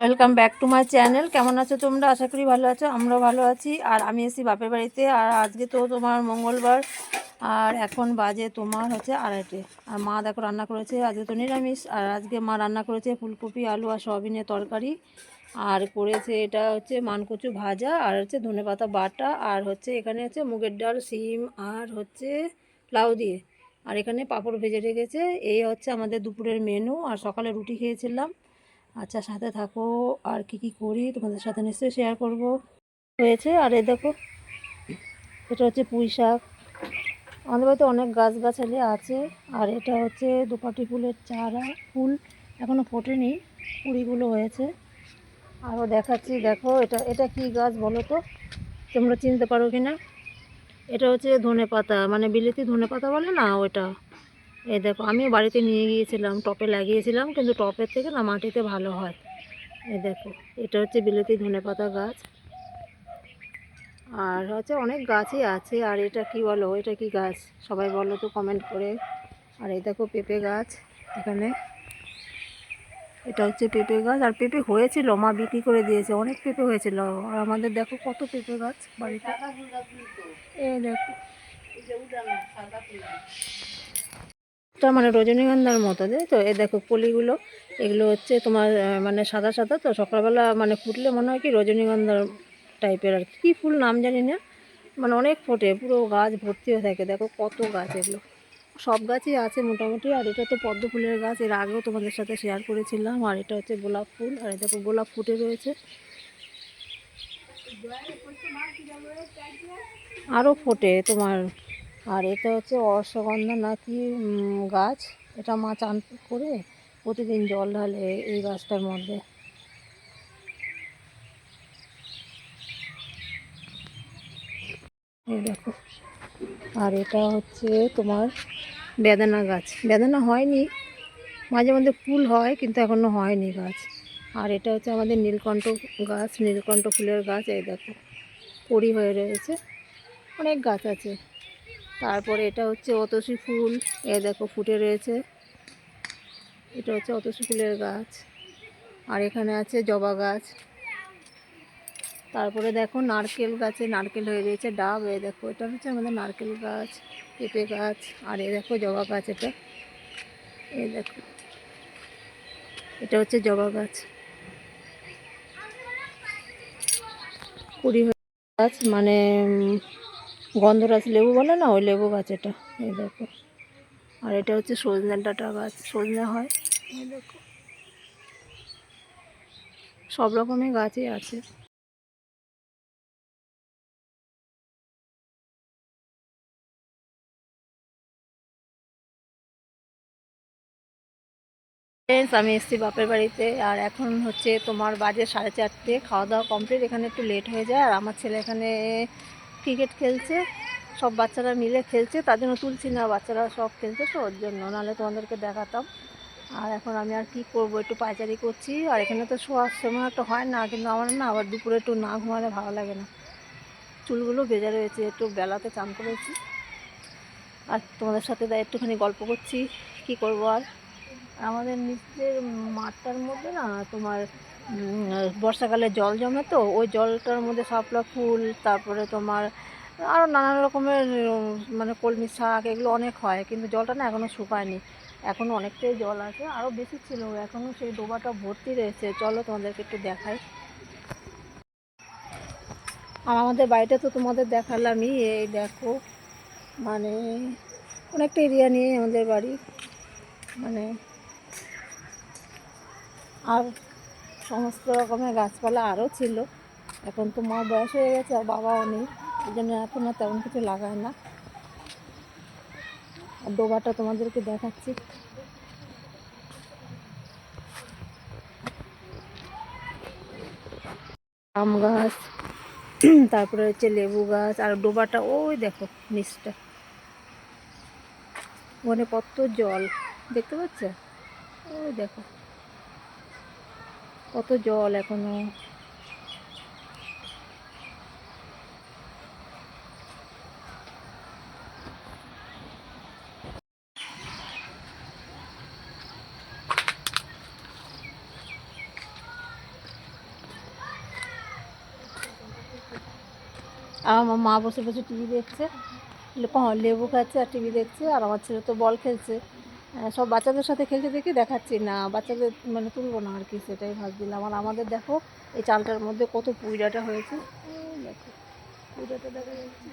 Welcome back to my channel কেমন আছো তোমরা? আশা করি ভালো আছো, আমরাও ভালো আছি। আর আমি এসেছি বাপের বাড়িতে, আর আজকে তো তোমার মঙ্গলবার, আর এখন বাজে তোমার হচ্ছে আড়াইটে। আর মা দেখো রান্না করেছে, আজকে তো নিরামিষ, আর আজকে মা রান্না করেছে ফুলকপি, আলু আর সয়াবিনের তরকারি। আর করেছে এটা হচ্ছে মানকচু ভাজা, আর হচ্ছে ধনেপাতা বাটা, আর হচ্ছে এখানে হচ্ছে মুগের ডাল, সিম, আর হচ্ছে লাউ দিয়ে। আর এখানে পাঁপড় ভেজে রেখেছে। এই হচ্ছে আমাদের দুপুরের মেনু আর সকালে রুটি খেয়েছিলাম। আচ্ছা সাথে থাকো। আর কি কি করি তোমাদের সাথে নিশ্চয়ই শেয়ার করব। হয়েছে, আর এই দেখো, এটা হচ্ছে পুঁই শাক। আমাদের বাড়িতে অনেক গাছগাছালি আছে, আর এটা হচ্ছে দুপাটি ফুলের চারা, ফুল এখনও ফোটেনি, কুড়িগুলো হয়েছে। আরও দেখাচ্ছি, দেখো, এটা এটা কি গাছ বলো তো? তোমরা চিনতে পারো কি না এটা হচ্ছে ধনে পাতা মানে বিলেতি ধনে পাতা বলে না ওটা? এই দেখো, আমিও বাড়িতে নিয়ে গিয়েছিলাম, টপে লাগিয়েছিলাম, কিন্তু টপের থেকে না মাটিতে ভালো হয়। এ দেখো, এটা হচ্ছে বিলেতি ধনেপাতা গাছ। আর হচ্ছে অনেক গাছই আছে, আর এটা কি বলো, এটা কি গাছ? সবাই বলো তো কমেন্ট করে। আর এই দেখো পেঁপে গাছ এখানে। এটা হচ্ছে পেঁপে গাছ, আর পেঁপে হয়েছিল, মা বিক্রি করে দিয়েছে, অনেক পেঁপে হয়েছিল। আর আমাদের দেখো কত পেঁপে গাছ বাড়িতে। এই দেখো। এটা মানে রজনীগন্ধার মতো তো? এ দেখো কলিগুলো এগুলো হচ্ছে তোমার মানে সাদা সাদা তো, সকালবেলা মানে ফুটলে মনে হয় কি রজনীগন্ধার টাইপের আর কি। ফুল নাম জানি না মানে অনেক ফোটে, পুরো গাছ ভর্তি হয়ে থাকে। দেখো কত গাছ এগুলো। সব গাছই আছে মোটামুটি, আর এটা তো পদ্ম ফুলের গাছ, এর আগেও তোমাদের সাথে শেয়ার করেছিলাম, আর এটা হচ্ছে গোলাপ ফুল, আর দেখো গোলাপ ফুটে রয়েছে। আরও ফোটে তোমার আর এটা হচ্ছে অশ্বগন্ধা নাকি গাছ। এটা মা চান করে প্রতিদিন জল ঢালে এই গাছটার মধ্যে। এই দেখো। আর এটা হচ্ছে তোমার বেদানা গাছ। বেদানা হয়নি। মাঝে মধ্যে ফুল হয়, কিন্তু এখনও হয়নি গাছ। আর এটা হচ্ছে আমাদের নীলকণ্ঠ গাছ, নীলকণ্ঠ ফুলের গাছ। এই দেখো কড়ি হয়ে রয়েছে। অনেক গাছ আছে। তারপরে এটা হচ্ছে অতসী ফুল। এ দেখো ফুটে রয়েছে। এটা হচ্ছে অতসী ফুলের গাছ। আর এখানে আছে জবা গাছ। তারপরে দেখো নারকেল গাছে নারকেল হয়ে রয়েছে ডাব। এ দেখো, এটা হচ্ছে আমাদের নারকেল গাছ, পেঁপে গাছ, আর এ দেখো জবা গাছ এটা। এ দেখো, এটা হচ্ছে জবা গাছ। কুড়ি গাছ মানে গন্ধরাজ লেবু বলে না? ওই লেবু গাছ এটা। এই দেখো। আর এটা হচ্ছে সজনে ডাটা গাছ। সজনে হয়। সব রকমের গাছই আছে। আমি এসেছি বাপের বাড়িতে। আর এখন হচ্ছে তোমার বাজে সাড়ে চারটে। খাওয়া দাওয়া কমপ্লিট এখানে একটু লেট হয়ে যায়। আর আমার ছেলে এখানে ক্রিকেট খেলছে, সব বাচ্চারা মিলে খেলছে, তার জন্য তুলছি না, বাচ্চারা সব খেলছে, তো ওর জন্য। নাহলে তোমাদেরকে দেখাতাম। আর এখন আমি আর কি করব, একটু পাইচারি করছি। আর এখানে তো শোয়ার সময় একটা হয় না, কিন্তু আমার না আবার দুপুরে একটু না ঘুমালে ভালো লাগে না। চুলগুলো ভেজা রয়েছে, একটু বেলাতে চান করেছি। আর তোমাদের সাথে একটুখানি গল্প করছি, কি করব আর? আমাদের নিচের মাঠটার মধ্যে না তোমার বর্ষাকালে জল জমে তো, ওই জলটার মধ্যে শাপলা ফুল, তারপরে তোমার আরও নানান রকমের মানে কলমি শাক, এগুলো অনেক হয়, কিন্তু জলটা না এখনও শুকায়নি। এখনও অনেকটাই জল আছে আরও বেশি ছিল এখনও সেই ডোবাটা ভর্তি রয়েছে। চলো তোমাদেরকে একটু দেখাই। আর আমাদের বাড়িটা তো তোমাদের দেখালামই, এই দেখো মানে অনেকটা এরিয়া নিয়ে আমাদের বাড়ি মানে আর সমস্ত রকমের গাছপালা আরও ছিল। এখন তো মা বয়স হয়ে গেছে, আর বাবাও নেই। এই জন্য এখন আর তেমন কিছু লাগায় না। আর ডোবাটা তোমাদেরকে দেখাচ্ছি। আম গাছ, তারপরে হচ্ছে লেবু গাছ, আর ডোবাটা, ওই দেখো নিচটা। ওখানে কত জল, দেখতে পাচ্ছ? ওই দেখো। কত জল এখনও। আর আমার মা বসে বসে টিভি দেখছে। লেবু খাচ্ছে আর টিভি দেখছে আর আমার ছেলে তো বল খেলছে। সব বাচ্চাদের সাথে খেলতে দেখে দেখাচ্ছি। না, বাচ্চাদের মানে তুলবো না আর কি, সেটাই ভাবছিলাম। আর আমাদের দেখো, এই চালটার মধ্যে কত পুইডাটা হয়েছে। দেখো, পুইডাটা দেখা যাচ্ছে।